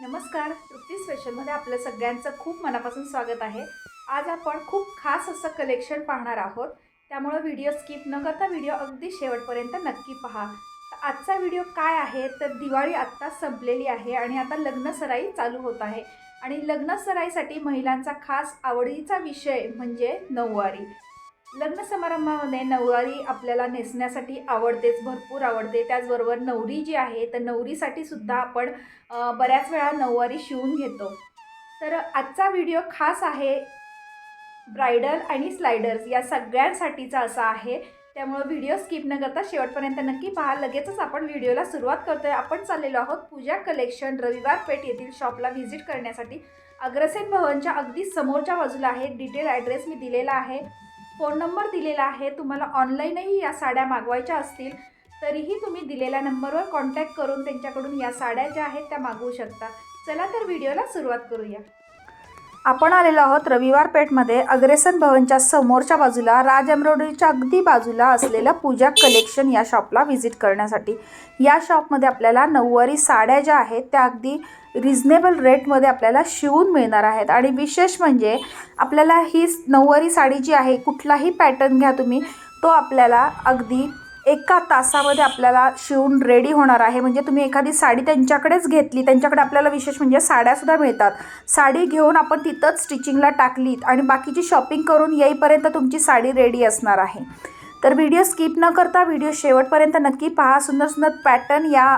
नमस्कार तृप्ती स्पेशलमध्ये आपल्या सगळ्यांचं खूप मनापासून स्वागत आहे. आज आपण खूप खास असं कलेक्शन पाहणार आहोत. त्यामुळं व्हिडिओ स्किप न करता व्हिडिओ अगदी शेवटपर्यंत नक्की पहा. तर आजचा व्हिडिओ काय आहे? तर दिवाळी आत्ता संपलेली आहे आणि आता लग्न सराई चालू होत आहे. आणि लग्न सराईसाठी महिलांचा खास आवडीचा विषय म्हणजे नऊवारी. लग्न समारंभामध्ये नऊवारी आपल्याला नेसण्यासाठी आवडतेच भरपूर आवडते. त्याचबरोबर नवरी जी आहे तर नवरीसाठी सुद्धा आपण बऱ्याच वेळा नऊवारी शिवून घेतो. तर आजचा व्हिडिओ खास आहे ब्रायडल आणि स्लायडर्स या सगळ्यांसाठीचा असा आहे. त्यामुळं व्हिडिओ स्किप न करता शेवटपर्यंत नक्की पहा. लगेचच आपण व्हिडिओला सुरुवात करतोय. आपण चाललेलो आहोत पूजा कलेक्शन रविवार पेठ येथील शॉपला व्हिजिट करण्यासाठी. अग्रसेन भवनच्या अगदी समोरच्या बाजूला आहे. डिटेल ॲड्रेस मी दिलेला आहे. फोन नंबर दिलेला आहे. तुम्हाला ऑनलाईनही या साड्या मागवायच्या असतील तरीही तुम्ही दिलेल्या नंबरवर कॉन्टॅक्ट करून त्यांच्याकडून या साड्या ज्या आहेत त्या मागवू शकता. चला तर व्हिडिओला सुरुवात करूया. आपण आलेलो आहोत रविवार पेठमध्ये. अग्रेसन भवनच्या समोरच्या बाजूला राज एम्ब्रॉयडरीच्या अगदी बाजूला असलेल्या पूजा कलेक्शन या शॉपला व्हिजिट करण्यासाठी. या शॉपमध्ये आपल्याला नऊवारी साड्या ज्या आहेत त्या अगदी रिझनेबल रेटमध्ये आपल्याला शिवून मिळणार आहेत. आणि विशेष म्हणजे आपल्याला ही नऊवारी साडी जी आहे कुठलाही पॅटर्न घ्या तुम्ही तो आपल्याला अगदी एका तासामध्ये आपल्याला शिवून रेडी होणार आहे. म्हणजे तुम्ही एखादी साडी त्यांच्याकडेच घेतली त्यांच्याकडे आपल्याला विशेष म्हणजे साड्यासुद्धा मिळतात. साडी घेऊन आपण तिथंच स्टिचिंगला टाकलीत आणि बाकीची शॉपिंग करून येईपर्यंत तुमची साडी रेडी असणार आहे. तर व्हिडिओ स्किप न करता व्हिडिओ शेवटपर्यंत नक्की पहा. सुंदर सुंदर पॅटर्न या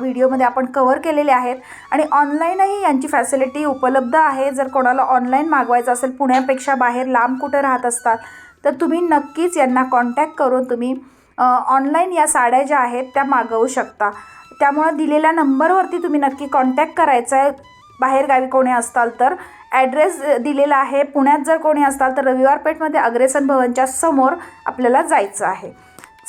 व्हिडिओमध्ये आपण कवर केलेले आहेत. आणि ऑनलाईनही यांची फॅसिलिटी उपलब्ध आहे. जर कोणाला ऑनलाईन मागवायचं असेल पुण्यापेक्षा बाहेर लांब कुठं राहत असतात तर तुम्ही नक्कीच यांना कॉन्टॅक्ट करून तुम्ही ऑनलाईन या साड्या ज्या आहेत त्या मागवू शकता. त्यामुळं दिलेल्या नंबरवरती तुम्ही नक्की कॉन्टॅक्ट करायचा आहे बाहेरगावी कोणी असताल तर. ॲड्रेस दिलेला आहे. पुण्यात जर कोणी असताल तर रविवार पेठमध्ये अग्रेसन भवनच्या समोर आपल्याला जायचं आहे.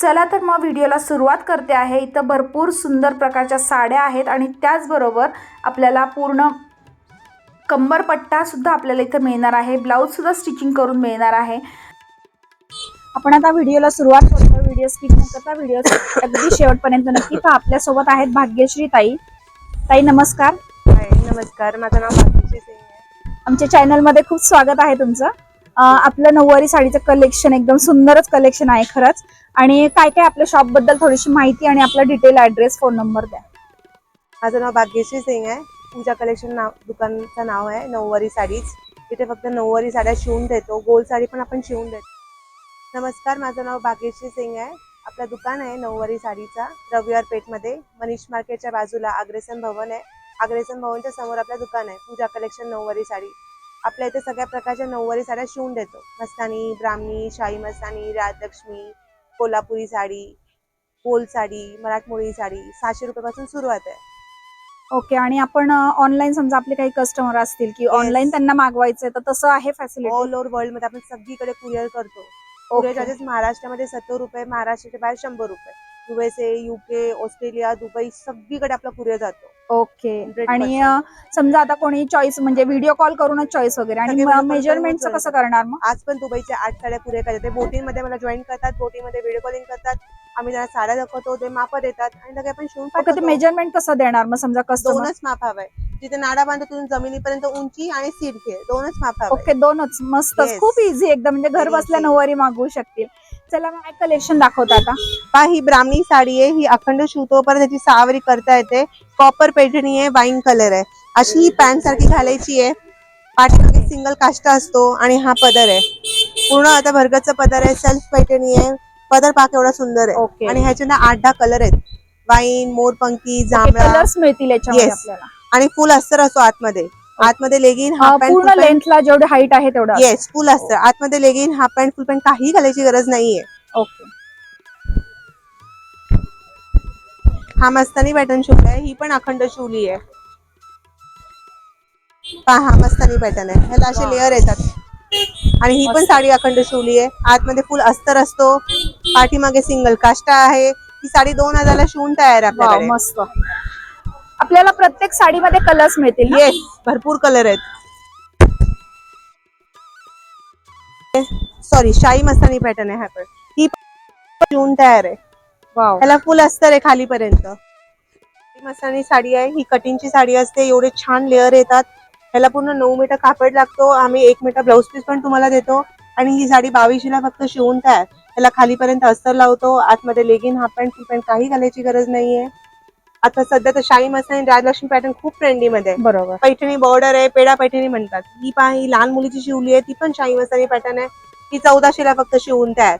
चला तर मग व्हिडिओला सुरुवात करते आहे. इथं भरपूर सुंदर प्रकारच्या साड्या आहेत आणि त्याचबरोबर आपल्याला पूर्ण कंबरपट्टासुद्धा आपल्याला इथं मिळणार आहे. ब्लाऊजसुद्धा स्टिचिंग करून मिळणार आहे. आपण आता व्हिडिओला सुरुवात करतो व्हिडिओ स्किप न करता व्हिडिओ अगदी शेवटपर्यंत नक्की पहा. आपल्यासोबत आहेत भाग्यश्री ताई. ताई नमस्कार. हाय नमस्कार. माझं नाव भाग्यश्री सिंग आमच्या चॅनलमध्ये खूप स्वागत आहे तुमचं. आपलं नऊवारी साडीचं कलेक्शन एकदम सुंदरच कलेक्शन आहे खरंच. आणि काय काय आपल्या शॉपबद्दल थोडीशी माहिती आणि आपला डिटेल ॲड्रेस फोन नंबर द्या. माझं नाव भाग्यश्री सिंग आहे. पूजा कलेक्शन नाव दुकानचं नाव आहे नऊवारी साडीज तिथे फक्त नऊवारी साड्या शिवून देतो. गोल साडी पण आपण शिवून देतो. नमस्कार माझं नाव भाग्यश्री सिंग आहे. आपलं दुकान आहे नऊवारी साडीचा. रविवार पेठमध्ये. मनीष मार्केटच्या बाजूला अग्रेसन भवन आहे. अग्रेसन भवनच्या समोर आपलं दुकान आहे. पूजा कलेक्शन नऊवारी साडी. आपल्या इथे सगळ्या प्रकारच्या नऊवारी साड्या शिवून देतो. मस्तानी ब्राह्मणी शाही मस्तानी राजलक्ष्मी कोल्हापुरी साडी गोल साडी मराठमोळी साडी सहाशे रुपयापासून सुरुवात आहे. ओके आणि आपण ऑनलाईन समजा आपले काही कस्टमर असतील की ऑनलाईन त्यांना मागवायचं तर तसं आहे फॅसिलिटी ऑल ओव्हर वर्ल्डमध्ये आपण सगळीकडे कुरिअर करतो. कुरिअर चार्जेस महाराष्ट्रामध्ये सत्तर रुपये महाराष्ट्राच्या बाहेर शंभर रुपये. युएसए युके ऑस्ट्रेलिया दुबई सगळीकडे आपला कुरिअर जातो. ओके. 100% आणि अं, समजा आता कोणी चॉईस म्हणजे व्हिडिओ कॉल करूनच चॉईस वगैरे आणि सगळे video call मेजरमेंटचं करूनच कसं करणार मग? आज पण दुबईच्या आठ साड्या कुरिअर करतात. बोटिंगमध्ये मला जॉईन करतात बोटिंगमध्ये व्हिडिओ कॉलिंग करतात. आम्ही त्यांना साड्या दाखवतो ते माप देतात आणि सगळे आपण शिवून ओके ते पाठवतो. मेजरमेंट कसं देणार मग? समजा कस्टमर दोनच माप हवाय. जिथे नाडा बांधतो तिथून जमिनीपर्यंत उंची आणि सीट घे. दोनच माप हवाय. ओके दोनच. Yes. खूप इझी एकदम. म्हणजे घर Very बसल्या easy. नऊवारी मागवू शकतील. चला मग कलेक्शन दाखवता आता. पहा ही ब्राह्मणी साडी आहे ही अखंड शिवतो परत त्याची सहावारी करता येते. कॉपर पैठणी आहे वाईन कलर आहे. अशी ही पॅन्ट सारखी घालायची आहे. पाठीमागे सिंगल काष्टा असतो आणि हा पदर आहे. पूर्ण आता भरगतचा पदर आहे सेल्फ पैठणी आहे. पदर पाक एवढा सुंदर आहे. ओके आणि ह्याचे ना आठ दहा कलर आहेत. वाईन मोरपंखी जांभळा. मिळतील आणि फुल अस्तर असतो आतमध्ये. आतमध्ये लेगिन हाफ पूर्ण पॅन्ट लेंथला जेवढे हाईट आहे तेवढं येस फुल असतं. आतमध्ये legging half pant full pant काही घालायची गरज नाहीये. ओके हा मस्तानी पॅटर्न शिवलाय ही पण अखंड शिवली आहे. हा मस्तानी पॅटर्न आहे. ह्याला असे. लेअर येतात. आणि ही पण. साडी अखंड शिवली आहे. आतमध्ये फुल अस्तर असतो. पाठीमागे सिंगल काष्टा आहे. ही साडी दोन हजारला शिवून तयार आहे मस्त. आपल्याला प्रत्येक साडीमध्ये कलर्स मिळतील? येस भरपूर कलर आहेत. सॉरी शाही मस्तानी पॅटर्न आहे हा पण ही शिवून तयार आहे. वाव ह्याला फुल अस्तर आहे खालीपर्यंत. मस्तानी साडी आहे ही कटिंगची साडी असते एवढे छान लेअर येतात. ह्याला पूर्ण नऊ मीटर कापड लागतो आम्ही एक मीटर ब्लाऊज पीस पण तुम्हाला देतो. आणि ही साडी बावीसशेला फक्त शिवून तयार. त्याला खालीपर्यंत अस्तर लावतो आतमध्ये legging half pant full pant काही घालायची गरज नाहीये. आता सध्या तर शाही मस्तानी राजलक्ष्मी पॅटर्न खूप ट्रेंडी मध्ये आहे. बरोबर. पैठणी बॉर्डर आहे पेडा पैठणी म्हणतात. ही पहा ही लहान मुलीची शिवली आहे ती पण शाही मस्तानी पॅटर्न आहे. ती चौदाशेला फक्त शिवून तयार.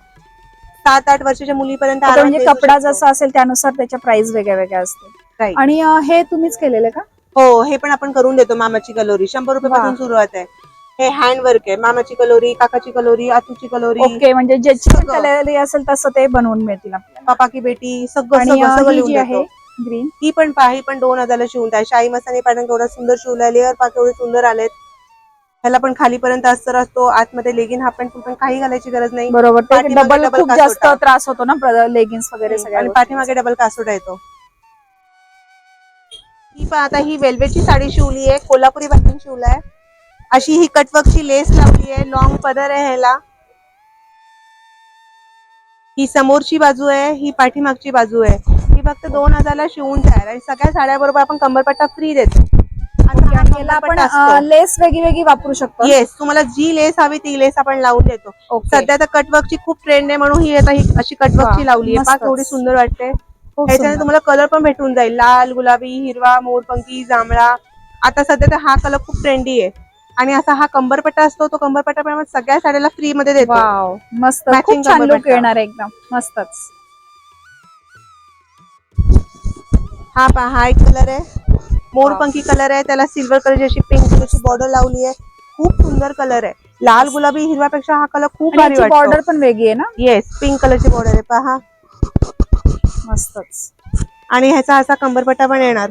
सात आठ वर्षाच्या मुलीपर्यंत म्हणजे कपडा. जसा असेल त्यानुसार त्याच्या प्राइस वेगळ्या वेगळ्या असतील. Right. आणि अं, हे तुम्हीच केलेले का? हो हे पण आपण करून देतो मामाची कलोरी. शंभर रुपये पासून वा. सुरुवात आहे. हे हँड वर्क आहे. मामाची कलोरी काकाची कलोरी आतूची कलोरी. ओके म्हणजे ज्याची सगळं. असेल तसं ते बनवून मिळतील आपल्याला. पापा की बेटी सगळं आणि सगळं अं, सगळं ही लिहून जी आहे देतो ग्रीन ही पण पहा ही पण दोन हजारला शिवून आहे शाही मसाले पॅटर्न केवढा सुंदर शिवलाय लेअर पा केवढे सुंदर आलेत. ह्याला पण खालीपर्यंत अस्तर असतो. आतमध्ये लेगिन हाफ पॅन्ट पण काही घालायची गरज नाही. बरोबर. डबल खूप जास्त. त्रास होतो ना लेगिन्स वगैरे सगळ्या आणि. पाठीमागे डबल कासोटा येतो. ही पण आता ही वेल्वेटची साडी शिवली आहे. कोल्हापुरी पॅटर्न शिवलाय अशी ही कटवर्कची लेस लावली आहे. लॉंग पदर आहे ह्याला. ही समोरची बाजू आहे. ही पाठीमागची बाजू आहे. ही फक्त दोन हजारला शिवून तयार आणि सगळ्या साड्याबरोबर आपण कंबरपट्टा फ्री देतो. आता हा आणि याला आपण कंबरपट्टा असतो. लेस वेगळी वेगळी वापरू शकतो? येस तुम्हाला जी लेस हवी ती लेस आपण लावून देतो. सध्या तर कटवर्कची खूप ट्रेंड आहे म्हणून ही आता ही अशी कटवर्कची वा, लावली आहे. मस्तच. केवढी सुंदर वाटते. खूप सुंदर. तुम्हाला कलर पण भेटून जाईल. लाल गुलाबी हिरवा मोरपंखी जांभळा. आता सध्या तर हा कलर खूप ट्रेंडी आहे. आणि असा हा कंबरपट्टा असतो तो कंबरपट्टा पण आपण सगळ्या साड्याला फ्री मध्ये देतो. वाव मस्त. Matching खूप छान लुक कंबरपट्टा. येणार आहे एकदम. मस्तच. हा पहा हा एक कलर आहे. मोरपंखी कलर आहे. त्याला सिल्वर कलरची अशी पिंक कलरची बॉर्डर लावली आहे. खूप सुंदर कलर आहे. लाल गुलाबी हिरव्यापेक्षा हा कलर खूप भारी बॉर्डर पण वेगळी आहे ना? येस पिंक कलरची बॉर्डर आहे. पहा. मस्तच. आणि ह्याचा असा कंबरपट्टा पण येणार.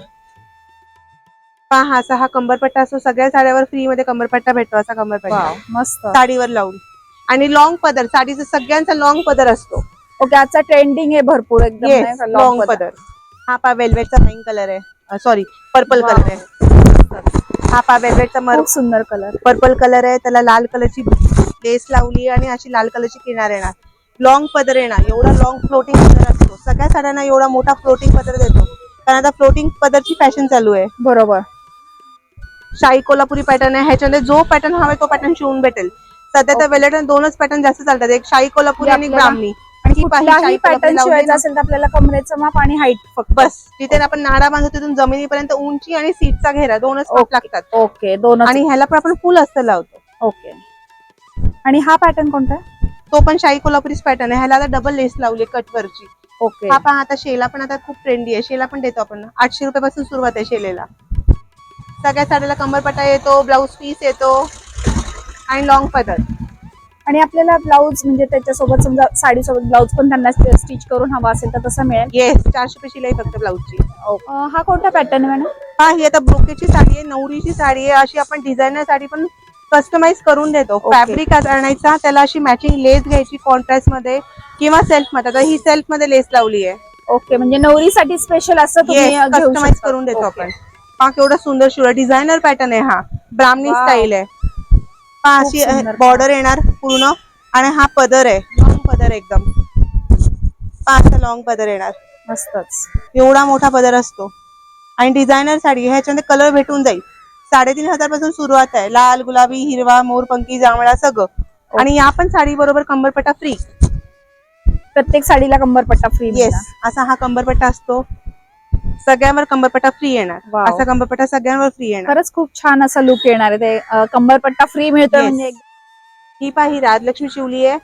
पहा हा असा हा कंबरपट्टा असतो. सगळ्या साड्यावर फ्री मध्ये कंबरपट्टा भेटतो असा कंबरपट्टा. मस्त. साडीवर लावून. आणि लॉंग पदर. साडीचा सगळ्यांचा लॉंग पदर असतो. ओके आजचा ट्रेंडिंग आहे भरपूर एकदम लॉंग पदर. हा पा वेल्वेटचा पिंक कलर आहे. Sorry purple. कलर आहे. हा पा वेल्वेटचा मर सुंदर कलर पर्पल कलर आहे त्याला लाल कलरची लेस लावली आणि अशी लाल कलरची किनार येणार. लॉंग पदर येणार. एवढा लॉंग फ्लोटिंग पदर असतो. सगळ्या साड्यांना एवढा मोठा फ्लोटिंग पदर देतो. कारण आता फ्लोटिंग पदरची फॅशन चालू आहे. बरोबर. शाही कोल्हापुरी पॅटर्न आहे. ह्याच्यामध्ये जो पॅटर्न हवा तो पॅटर्न शिवून भेटेल. सध्या तर वेलेट दोनच पॅटर्न जास्त चालतात. एक शाही कोल्हापुरी आणि ब्राह्मणी. कुठलाही पॅटर्न शिवायचा असेल तर आपल्याला कमरेचं माप आणि हाईट फक्त. बस तिथे आपण नाडा बांधतो तिथून जमिनीपर्यंत उंची आणि सीटचा घेरा दोनच माप. लागतात. ओके दोन आणि ह्याला पण आपण फुल असतं लावतो. ओके आणि हा पॅटर्न कोणता? तो पण शाही कोल्हापुरीच पॅटर्न आहे. ह्याला आता डबल लेस लावली कटवरची ओके हा पहा आता शेला पण आता खूप ट्रेंडी आहे. शेला पण देतो आपण. आठशे रुपयापासून सुरुवात आहे शेलेला. सगळ्या साडीला कंबरपट्टा येतो ब्लाऊज पीस येतो आणि लॉंग पदर आणि आपल्याला ब्लाऊज म्हणजे त्याच्यासोबत समजा साडी सोबत ब्लाऊज पण त्यांना स्टिच करून हवा असेल तर तसं मिळेल. येस चारशे रुपये शिलाई फक्त ब्लाऊजची अं, हा कोणता पॅटर्न आहे मॅडम हा ही आता ब्रोकेची साडी आहे नवरीची साडी आहे. अशी आपण डिझायनर साडी पण कस्टमाइज करून देतो. Okay. फॅब्रिक आणायचा त्याला अशी मॅचिंग लेस घ्यायची कॉन्ट्रास्टमध्ये किंवा सेल्फमध्ये. आता ही सेल्फमध्ये लेस लावली आहे. ओके म्हणजे नवरीसाठी स्पेशल असं तुम्ही अं, घेऊ कस्टमाइज शकता. करून देतो. आपण. पहा केवढा सुंदर शिवला डिझायनर पॅटर्न आहे हा. ब्राह्मणी Wow. स्टाईल आहे. पहा खूप अशी सुंदर. बॉर्डर येणार पूर्ण. आणि हा पदर आहे. लॉंग पदर एकदम. पहा असा लॉंग पदर येणार. मस्तच. एवढा मोठा पदर असतो. आणि डिझायनर साडी ह्याच्यामध्ये कलर भेटून जाईल. साडेतीन हजारपासून सुरुवात आहे. लाल गुलाबी हिरवा मोरपंखी जांभळा सगळं. आणि या पण साडी बरोबर कंबरपट्टा फ्री प्रत्येक साडीला कंबरपट्टा फ्री येस असा हा कंबरपट्टा असतो. सगळ्यांवर कंबरपट्टा फ्री येणार. Wow. असा कंबरपट्टा सगळ्यांवर फ्री येणार. खरंच खूप छान असा लुक येणार आहे ते. अं, कंबरपट्टा फ्री Yes. म्हणजे ही पहा ही राजलक्ष्मी शिवली आहे.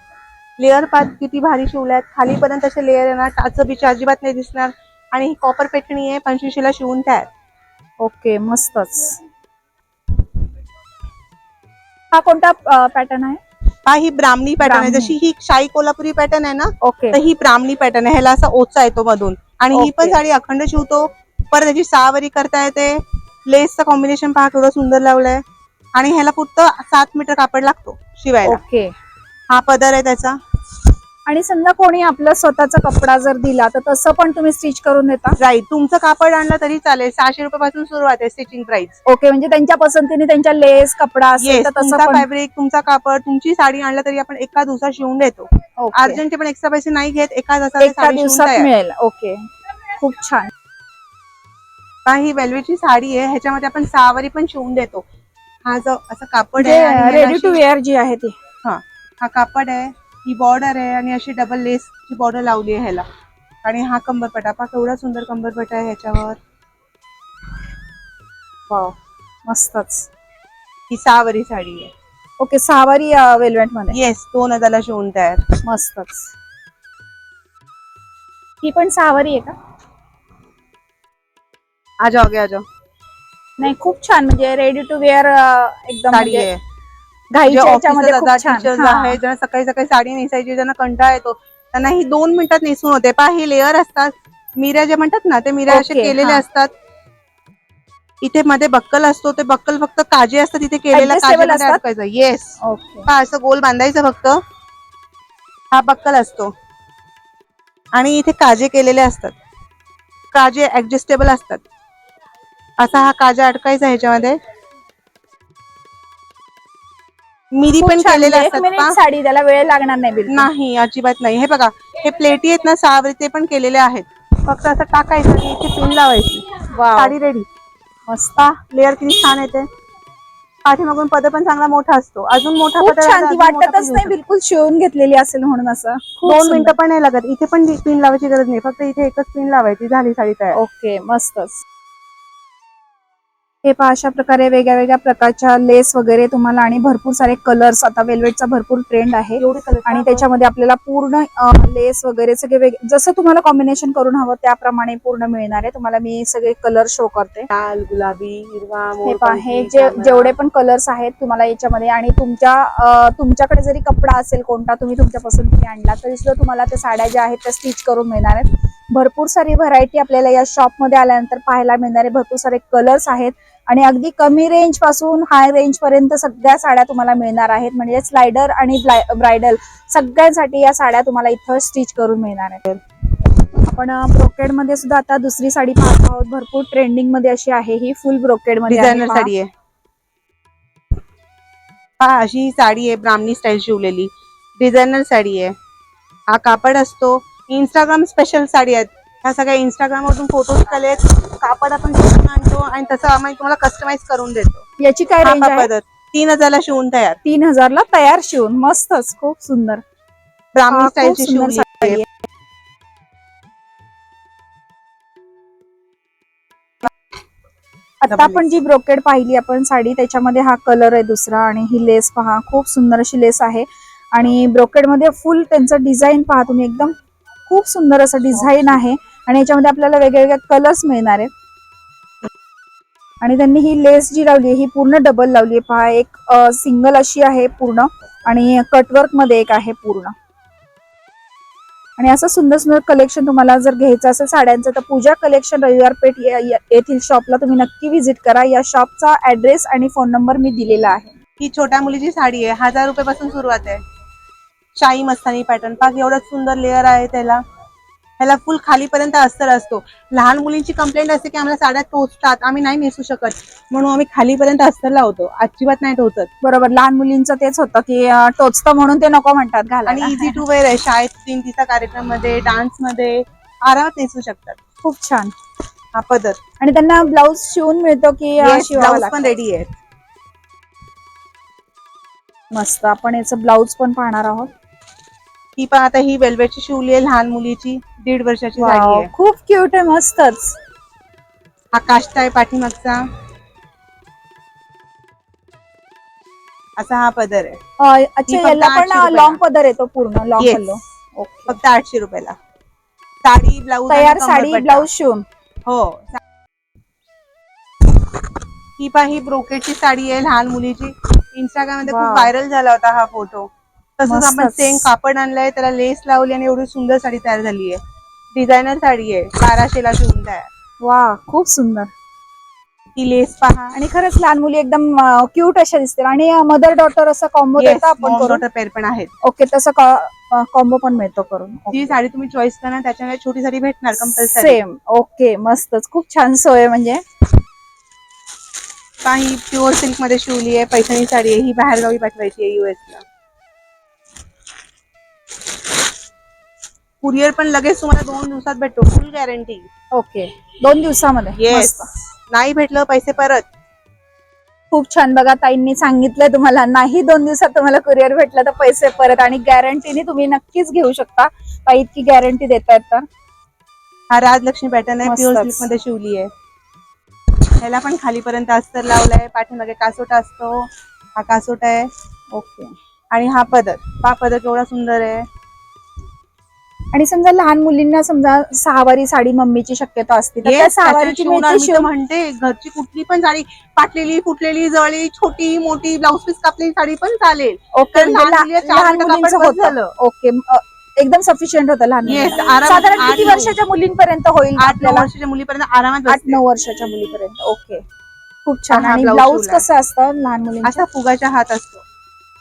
लेअर पात किती भारी शिवल्यात खालीपर्यंत असे लेअर येणार. टाच बीच अजिबात नाही दिसणार. आणि ही कॉपर पेठणी आहे. पंचवीसशेला शिवून तयार ओके मस्तच. हा कोणता पॅटर्न आहे? पहा ही ब्राह्मणी पॅटर्न आहे. ब्राह्मणी. जशी ही शाही कोल्हापुरी पॅटर्न आहे ना ओके तर ही ब्राह्मणी पॅटर्न आहे. ह्याला असा ओचा येतो मधून. आणि ही पण. साडी अखंड शिवतो परत त्याची सहावारी करता येते. लेसचं कॉम्बिनेशन पहा केवढं सुंदर लावलंय. आणि ह्याला फक्त सात मीटर कापड लागतो शिवायला. ओके हा पदर आहे त्याचा. आणि समजा कोणी आपला स्वतःचा कपडा जर दिला तर तसं पण तुम्ही स्टिच करून देता? राईट तुमचं कापड आणलं तरी चालेल. सहाशे रुपयापासून सुरुवात आहे स्टिचिंग प्राइस ओके म्हणजे त्यांच्या पसंतीने त्यांच्या लेस कपडा असेल येस तर तसं तुमचा पण फॅब्रिक तुमचा कापड तुमची साडी आणलं तरी आपण एका दिवसात शिवून देतो. ओके. अर्जंटचे पण एक्स्ट्रा पैसे नाही घेत एका एका साडी शिवून दिवसात तयार. मिळेल. ओके खूप छान. ही वेल्वेटची साडी आहे ह्याच्यामध्ये आपण सहावारी पण शिवून देतो. हा जो असं कापड आहे आणि रेडी टू वेअर जी आहे ती. हा कापड आहे. ही बॉर्डर आहे आणि अशी डबल लेसची बॉर्डर लावली आहे ह्याला. आणि हा कंबरपटा पहा केवढा सुंदर कंबरपटा आहे ह्याच्यावर. वाव मस्तच. ही सहावारी साडी आहे. ओके सहावारी वेलवेटमध्ये. येस दोन हजारला शिवून तयार. मस्तच. ही पण सहावारी आहे का? आ जाओगे आ जाओ नाही खूप छान. म्हणजे रेडी टू वेअर एकदम साडी म्हणजे आहे. घाईच्या जे याच्यामध्ये ऑफिसला खूप जातात छान. टीचर्स. आहे ज्यांना सकाळी सकाळी साडी नेसायची ज्यांना कंटाळा येतो त्यांना ही दोन मिनिटात नेसून होते. पहा हे लेअर असतात. मिऱ्या जे म्हणतात ना ते मिऱ्या असे केलेले. असतात. इथे मध्ये बक्कल असतो ते बक्कल फक्त काजे असतात तिथे केलेला असतात? अडकायचं येस पहा असं गोल बांधायचं फक्त. हा बक्कल असतो. आणि इथे काजे केलेले असतात. काजे ऍडजस्टेबल असतात. असा हा काजा अडकायचा ह्याच्यामध्ये. मिरी पण छान. केलेले म्हणजे एक असतात मिनिट पहा. साडी त्याला वेळ लागणार नाही बिलकुल. नाही अजिबात नाही. हे बघा हे प्लेटी आहेत ना सहावरी ते पण केलेले आहेत. फक्त असं टाकायचं आणि इथे पिन लावायची. वाव. साडी रेडी मस्त. लेअर किती छान येते पाठीमागून पदर पण चांगला मोठा असतो. अजून मोठा खूप पदर छान. आला, ती अजून मोठा वाटतच नाही घेऊ बिलकुल शिवून घेतलेली असेल म्हणून असं. शकतो. खूप दोन. मिनिटं पण नाही लागत. इथे पण पिन लावायची गरज नाही. फक्त इथे एकच पिन लावायची. झाली साडी तयार. ओके मस्तच. हे पहा अशा प्रकारे वेगळ्या वेगळ्या प्रकारच्या लेस वगैरे तुम्हाला आणि भरपूर सारे कलर्स आता वेल्वेटचा भरपूर ट्रेंड आहे. आणि त्याच्यामध्ये आपल्याला पूर्ण लेस वगैरे सगळे जसं तुम्हाला कॉम्बिनेशन करून हवं त्याप्रमाणे पूर्ण मिळणार आहे. तुम्हाला मी सगळे कलर शो करते. लाल गुलाबी हिरवा हे पहा हे जे. जेवढे पण कलर्स आहेत तुम्हाला याच्यामध्ये आणि तुमच्या तुमच्याकडे जरी कपडा असेल कोणता तुम्ही तुमच्या पसंतीने आणला तरी सुद्धा तुम्हाला त्या साड्या ज्या आहेत त्या स्टिच करून मिळणार आहेत. भरपूर सारी व्हरायटी आपल्याला या शॉपमध्ये आल्यानंतर पाहायला मिळणार आहे. भरपूर सारे कलर्स आहेत. आणि अगदी कमी रेंजपासून हाय रेंज पर्यंत सगळ्या साड्या तुम्हाला मिळणार आहेत. म्हणजे स्लायडर आणि ब्रायडल सगळ्यांसाठी या साड्या तुम्हाला इथं स्टिच करून मिळणार आहेत. आपण ब्रोकेडमध्ये सुद्धा आता दुसरी साडी पाहत आहोत. भरपूर ट्रेंडिंगमध्ये अशी आहे. ही फुल ब्रोकेडमध्ये. साडी आहे. पहा अशी ही साडी आहे. ब्राह्मणी स्टाईल शिवलेली. डिझायनर साडी आहे. हा कापड असतो. इंस्टाग्राम स्पेशल साडी आहेत. ह्या सगळ्या इंस्टाग्राम वरून फोटोज केलेत कापड आपण शिवून आणतो आणि तसं आम्ही तुम्हाला कस्टमाइज करून देतो. याची काय रेंज आहे? पद्धत. तीन हजारला शिवून तयार. तीन हजारला तयार शिवून. मस्तच खूप सुंदर. ब्राह्मणी हा, खूप स्टाईलची सुंदर शिवली साडी आहे. आता आपण जी ब्रोकेड पाहिली आपण साडी त्याच्यामध्ये हा कलर आहे दुसरा आणि ही लेस पहा. खूप सुंदर अशी लेस आहे. आणि ब्रोकेडमध्ये फुल त्यांचं डिझाईन पहा तुम्ही. एकदम खूप सुंदर असं डिझाईन आहे आणि याच्यामध्ये आपल्याला वेगवेगळ्या कलर्स मिळणार आहेत. आणि त्यांनी ही लेस जी लावली आहे ही पूर्ण डबल लावली आहे. पहा एक सिंगल अशी आहे पूर्ण आणि कटवर्कमध्ये एक आहे पूर्ण. आणि असं सुंदर सुंदर कलेक्शन तुम्हाला जर घ्यायचं असेल साड्यांचं तर पूजा कलेक्शन रविवार पेठ येथील शॉपला तुम्ही नक्की व्हिजिट करा. या शॉपचा ऍड्रेस आणि फोन नंबर मी दिलेला आहे. ही छोट्या मुलीची साडी आहे. हजार रुपयापासून सुरुवात आहे. शाही मस्तानी पॅटर्न पाक एवढं सुंदर लेअर आहे त्याला. ह्याला फुल खालीपर्यंत अस्तर असतो. लहान मुलींची कंप्लेंट असते की आम्हाला साड्या टोचतात. आम्ही नाही नेसू शकत. म्हणून आम्ही खालीपर्यंत अस्तर लावतो. अजिबात नाही टोचत. बरोबर. लहान मुलींचं तेच होतं की अं, टोचतं म्हणून ते नको म्हणतात आणि इझी टू वेअर आहे. शाळेत तीन तिचा कार्यक्रममध्ये डान्समध्ये आरामात नेसू शकतात. खूप छान. हा पदर. आणि त्यांना ब्लाऊज शिवून मिळतो की अं, शिवावा ब्लाऊज लागतो? पण रेडी आहे मस्त. आपण याचं ब्लाऊज पण पाहणार आहोत. ही पण आता ही वेल्वेटची शिवली आहे लहान मुलीची दीड वर्षाची साडी आहे. खूप क्यूट आहे मस्तच. हा काष्ट आहे पाठीमागचा. असा हा पदर आहे. अं, अच्छा फक्त याला 800 पण रुपयाला. लॉंग पदर येतो पूर्ण लॉंग Yes. पल्लो. ओके फक्त आठशे रुपयाला. साडी ब्लाऊज तयार साडी ब्लाऊज शिवून. हो. ही पा ही ब्रोकेटची साडी आहे लहान मुलीची. इंस्टाग्राममध्ये खूप Wow. व्हायरल झाला होता हा फोटो तसंच आपण. सेम कापड आणलंय त्याला लेस लावली आणि एवढी सुंदर साडी तयार झाली आहे. डिझायनर साडी आहे बाराशेला शिवून तयार वा खूप सुंदर. ही लेस पहा. आणि खरंच लहान मुली एकदम क्यूट अशा दिसतील. आणि मदर डॉटर असं कॉम्बो डॉटर पेर पण आहेत. ओके तसं कॉम्बो पण मिळतो करून. जी साडी तुम्ही चॉईस करणार त्याच्यामध्ये छोटी साडी भेटणार कंपल्सरी सेम ओके मस्तच. खूप छान सोय म्हणजे. काही प्युअर सिल्कमध्ये शिवली आहे पैठणी साडी आहे ही बाहेरगावी पाठवायची आहे युएस कुरिअर पण लगेच तुम्हाला दोन दिवसात भेटतो. फुल गॅरंटी ओके दोन दिवसामध्ये. येस मस्त. नाही भेटलं पैसे परत. खूप छान. बघा ताईंनी सांगितलंय तुम्हाला नाही दोन दिवसात तुम्हाला कुरिअर भेटलं तर पैसे परत आणि गॅरंटीने तुम्ही नक्कीच घेऊ शकता. ताई इतकी गॅरंटी देतायत तर. हा राजलक्ष्मी पॅटर्न आहे. प्युअर मस्तच. सिल्कमध्ये शिवली आहे. ह्याला पण खालीपर्यंत अस्तर लावलाय. पाठीमागे कासोटा असतो. हा कासोटा आहे. ओके आणि हा पदर. हा पदर केवढा सुंदर आहे. आणि समजा लहान मुलींना समजा सहावारी साडी मम्मीची शक्यता असते तर त्या सहावारीची मिळते शिव. म्हणते घरची कुठली पण साडी पाटलेली फुटलेली जळी छोटी मोठी ब्लाऊज पीस कापलेली साडी पण चालेल. ओके कारण म्हणजे लहान मुलीला ला- चार लहान मिनिटं मुलींचं कापड बस होतं. झालं. ओके अ, एकदम सफिशियंट होतं लहान Yes, मुलींना. आरामात साधारण आठ किती नऊ- वर्षाच्या मुलींपर्यंत होईल आठ नऊ आपल्याला? वर्षाच्या मुलीपर्यंत आरामात आठ बसते. नऊ वर्षाच्या मुलीपर्यंत. ओके. खूप छान. हा आणि blouse ब्लाऊज. कसं असतं लहान मुलींचा? असा फुगाचा हात असतो.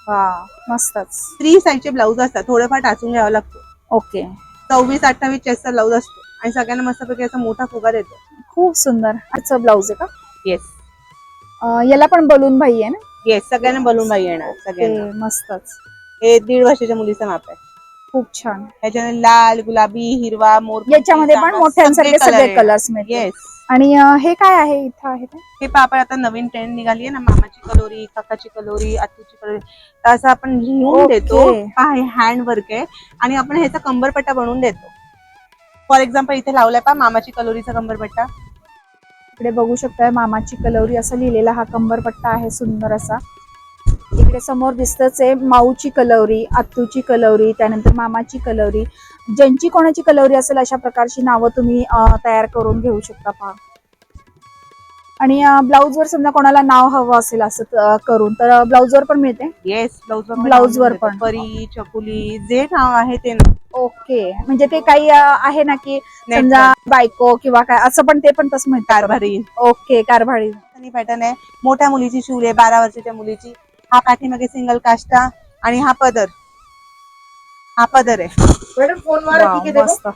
वा मस्तच. थ्री साईजचे ब्लाऊज असतात. थोडंफार टाचून घ्यावा लागतो. ओके. सव्वीस अठ्ठावीस चेसचा ब्लाऊज असतो. आणि सगळ्यांना मस्तपैकी असा मोठा फुगा देतो. खूप सुंदर. आजचं ब्लाऊज आहे का? येस अ, याला पण बलून भाई आहे ना? येस सगळ्यांना बलून बाई येणार सगळ्यांना. ते मस्तच. हे दीड वर्षाच्या मुलीचं माप आहे. खूप छान. ह्याच्याने लाल गुलाबी हिरवा मोर याच्यामध्ये पण मोठ्यांसारखे सगळे कलर्स मिळतात. येस आणि हे काय आहे इथं आहे का हे पापड आता नवीन ट्रेंड निघाली आहे ना मामाची कलोरी काकाची कलोरी आतूची कलोरी. तर असं आपण लिहून. देतो. हे हँड वर्क आहे. आणि आपण ह्याचा कंबरपट्टा बनवून देतो. फॉर एक्झाम्पल इथे लावलाय पा मामाची कलोरीचा कंबरपट्टा. इकडे बघू शकताय मामाची कलवरी असं लिहिलेला हा कंबरपट्टा आहे सुंदर असा. इकडे समोर दिसतच आहे माऊची कलवरी आत्तूची कलवरी त्यानंतर मामाची कलवरी. ज्यांची कोणाची कलवरी असेल अशा प्रकारची नावं तुम्ही तयार करून घेऊ शकता पहा. आणि ब्लाऊज वर समजा कोणाला नाव हवं असेल असं करून तर ब्लाऊज वर पण मिळते? येस ब्लाऊज Blouse वर पण. परी चकुली जे नाव आहे ते नाव. ओके. म्हणजे ते काही आहे ना की समजा बायको किंवा काय असं पण ते पण तसं म्हणतात कारभारी. ओके कारभारी. पॅटर्न आहे मोठ्या मुलीची शिवली आहे बारा वर्षाच्या मुलीची. हा पाठीमागे सिंगल काष्टा आणि हा पदर. हा पदर आहे. मस्त.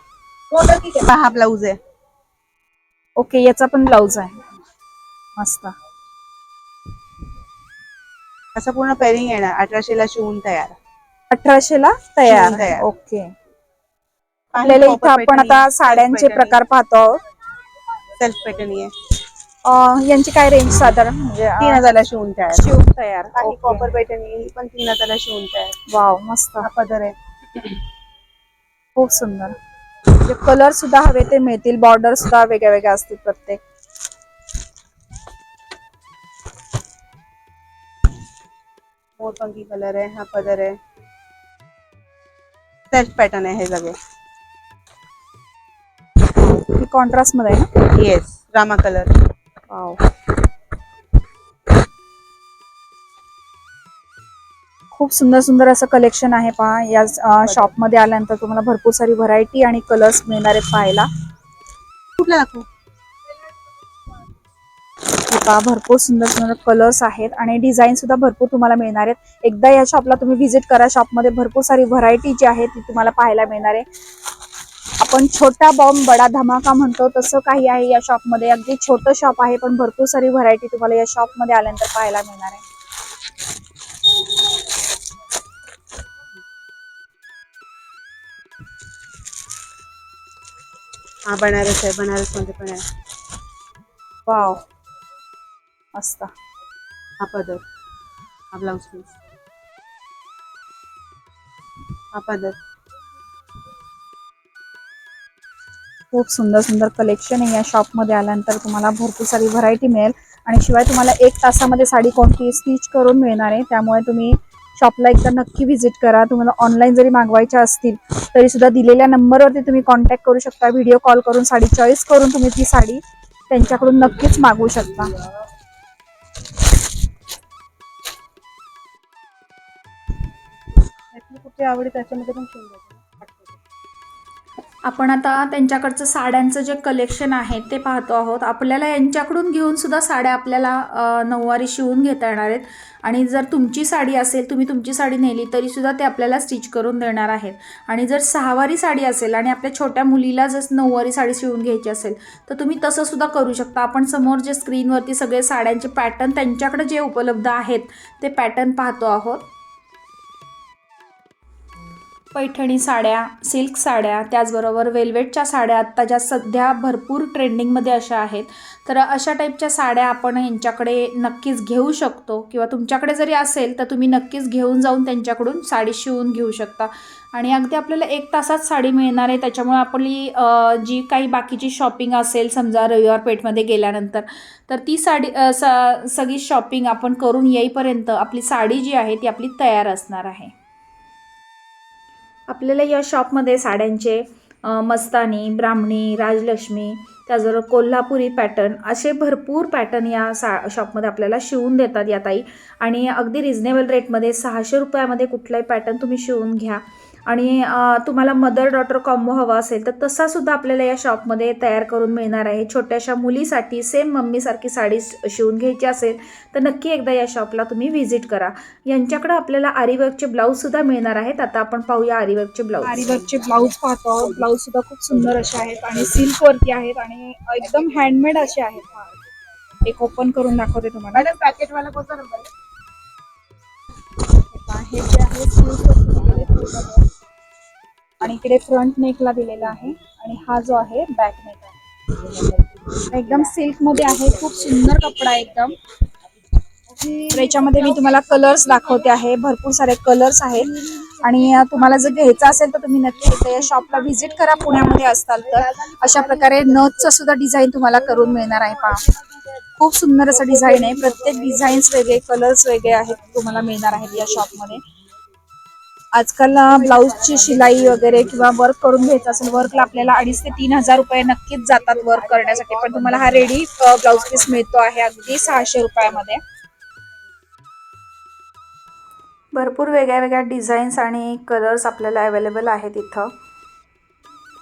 पहा, हा ब्लाऊज आहे. ओके याचा पण ब्लाऊज आहे. मस्त. असं पूर्ण पेरिंग येणार. अठराशेला शिवून तयार. अठराशे ला तयार. तयार. ओके. आपल्याला इथं आपण आता साड्यांचे प्रकार पाहतो आहोत. सेल्फ पॅटर्न आहे. यांची काय रेंज साधारण? म्हणजे तीन हजारला शिवून तयार. शिवून तयार. काही कॉपर पॅटर्न ही पण तीन हजारला शिवून तयार. वाव मस्त. हा पदर आहे. खूप सुंदर. कलर सुद्धा हवे ते मिळतील बॉर्डर सुद्धा वेगळ्या वेगळ्या असतील प्रत्येक. मोरपंखी कलर आहे हा पदर आहे. सेल्फ पॅटर्न आहे हे सगळे. कॉन्ट्रास्टमध्ये आहे ना? येस रामा कलर वाव खूप सुंदर सुंदर असं कलेक्शन आहे पहा. या शॉपमध्ये आल्यानंतर तुम्हाला भरपूर सारी व्हरायटी आणि कलर्स मिळणार आहेत पाहायला. कुठला दाखवू? पहा भरपूर सुंदर सुंदर कलर्स आहेत आणि डिझाईन सुद्धा भरपूर तुम्हाला मिळणार आहेत. एकदा या शॉपला तुम्ही व्हिजिट करा. शॉपमध्ये भरपूर सारी व्हरायटी जी आहे ती तुम्हाला पाहायला मिळणार आहे. आपण छोटा बॉम्ब बडा धमाका म्हणतो तसं काही आहे या शॉपमध्ये अगदी छोटं शॉप आहे पण भरपूर सारी व्हरायटी तुम्हाला या शॉपमध्ये आल्यानंतर पाहायला मिळणार आहे. हा बनारस आहे बनारसमध्ये पण आहे. वाव मस्त. हा पदर. हा ब्लाऊज पीस हा पदर. खूप सुंदर सुंदर कलेक्शन आहे. या शॉपमध्ये आल्यानंतर तुम्हाला भरपूर सारी व्हरायटी मिळेल. आणि शिवाय तुम्हाला एक तासामध्ये साडी कोणती स्टिच करून मिळणार आहे. त्यामुळे तुम्ही शॉपला एकदा नक्की व्हिजिट करा. तुम्हाला ऑनलाईन जरी मागवायच्या असतील तरी सुद्धा दिलेल्या नंबरवरती तुम्ही कॉन्टॅक्ट करू शकता. व्हिडिओ कॉल करून साडी चॉईस करून तुम्ही ती साडी त्यांच्याकडून नक्कीच मागवू शकता. कुठे आवडी त्याच्यामध्ये पण शिवून आपण आता त्यांच्याकडचं साड्यांचं जे कलेक्शन आहे ते पाहतो आहोत. आपल्याला यांच्याकडून घेऊन सुद्धा साड्या आपल्याला नऊवारी शिवून घेता येणार आहेत. आणि जर तुमची साडी असेल तुम्ही तुमची साडी नेली तरी सुद्धा ते आपल्याला स्टिच करून देणार आहेत. आणि जर सहावारी साडी असेल आणि आपल्या छोट्या मुलीला जर नऊवारी साडी शिवून घ्यायची असेल तर तुम्ही तसं सुद्धा करू शकता. आपण समोर जे स्क्रीनवरती सगळे साड्यांचे पॅटर्न त्यांच्याकडे जे उपलब्ध आहेत ते पॅटर्न पाहतो आहोत. पैठणी साड्या सिल्क साड्या त्याचबरोबर वेल्वेटच्या साड्या आत्ता ज्या सध्या भरपूर ट्रेंडिंगमध्ये अशा आहेत. तर अशा टाईपच्या साड्या आपण यांच्याकडे नक्कीच घेऊ शकतो किंवा तुमच्याकडे जरी असेल तर तुम्ही नक्कीच घेऊन जाऊन त्यांच्याकडून साडी शिवून घेऊ शकता. आणि अगदी आपल्याला एक तासात साडी मिळणार आहे त्याच्यामुळे आपली जी काही बाकीची शॉपिंग असेल समजा रविवार पेठमध्ये गेल्यानंतर तर ती साडी स सगळी शॉपिंग आपण करून येईपर्यंत आपली साडी जी आहे ती आपली तयार असणार आहे. आपल्याला या शॉपमध्ये साड्यांचे मस्तानी ब्राह्मणी राजलक्ष्मी त्याचबरोबर कोल्हापुरी पॅटर्न असे भरपूर पॅटर्न या सा शॉपमध्ये आपल्याला शिवून देतात या ताई. आणि अगदी रिझनेबल रेटमध्ये सहाशे रुपयामध्ये कुठलाही पॅटर्न तुम्ही शिवून घ्या. आणि तुम्हाला मदर डॉटर कॉम्बो हवा असेल तर तसासुद्धा आपल्याला या शॉपमध्ये तयार करून मिळणार आहे. छोट्याशा मुलीसाठी सेम मम्मीसारखी साडी शिवून घ्यायची असेल तर नक्की एकदा या शॉपला तुम्ही व्हिजिट करा. यांच्याकडे आपल्याला आरीवर्कचे ब्लाऊजसुद्धा मिळणार आहेत. आता आपण पाहूया आरीवर्कचे ब्लाऊज आरीवर्कचे ब्लाऊज पाहतो. आहोत ब्लाऊज सुद्धा खूप सुंदर असे आहेत आणि सिल्क वरती आहेत आणि एकदम हँडमेड असे आहेत. हा. एक ओपन करून दाखवते तुम्हाला. पॅकेट वाला कोणता नंबर हे जे आहे आणि इकडे फ्रंट नेकला दिलेला आहे आणि हा जो आहे बॅक नेक आहे. एकदम सिल्कमध्ये आहे खूप सुंदर कपडा आहे एकदम. याच्यामध्ये मी तुम्हाला कलर्स दाखवते आहे भरपूर सारे कलर्स आहेत. आणि तुम्हाला जर घ्यायचं असेल तर तुम्ही नक्की एकदा या शॉपला व्हिजिट करा पुण्यामध्ये असताल तर. अशा प्रकारे नथचं सुद्धा डिझाईन तुम्हाला करून मिळणार आहे पहा. खूप सुंदर असं डिझाईन आहे. प्रत्येक डिझाईन्स वेगळे कलर्स वेगळे आहेत तुम्हाला मिळणार आहेत या शॉपमध्ये आजकाल ब्लाऊजची शिलाई वगैरे किंवा वर्क करून घ्यायचं असेल वर्कला आपल्याला अडीच ते तीन हजार रुपये नक्कीच जातात वर्क करण्यासाठी. पण तुम्हाला हा रेडी ब्लाऊज पीस मिळतो आहे अगदी सहाशे रुपयामध्ये. भरपूर वेगळ्या वेगळ्या डिझाईन्स आणि कलर्स आपल्याला अवेलेबल आहेत इथं.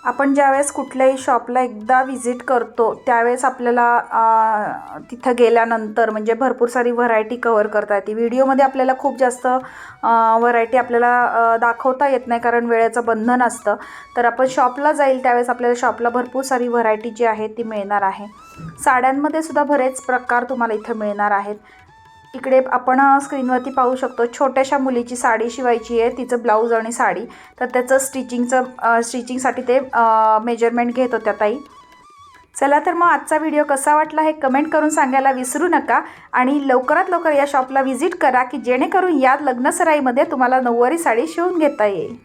आपण ज्यावेळेस कुठल्याही शॉपला एकदा व्हिजिट करतो त्यावेळेस आपल्याला तिथं गेल्यानंतर म्हणजे भरपूर सारी व्हरायटी कवर करता येते. व्हिडिओमध्ये आपल्याला खूप जास्त व्हरायटी आपल्याला दाखवता येत नाही कारण वेळेचं बंधन असतं. तर आपण शॉपला जाईल त्यावेळेस आपल्याला शॉपला भरपूर सारी व्हरायटी जी आहे ती मिळणार आहे. साड्यांमध्ये सुद्धा बरेच प्रकार तुम्हाला इथं मिळणार आहेत. इकडे आपण स्क्रीनवरती पाहू शकतो छोट्याशा मुलीची साडी शिवायची आहे. तिचं ब्लाऊज आणि साडी. तर त्याचं स्टिचिंगचं स्टिचिंगसाठी ते मेजरमेंट घेत होत्या ताई. चला तर मग आजचा व्हिडिओ कसा वाटला हे कमेंट करून सांगायला विसरू नका. आणि लवकरात लवकर या शॉपला व्हिजिट करा की जेणेकरून या लग्नसराईमध्ये तुम्हाला नऊवारी साडी शिवून घेता येईल.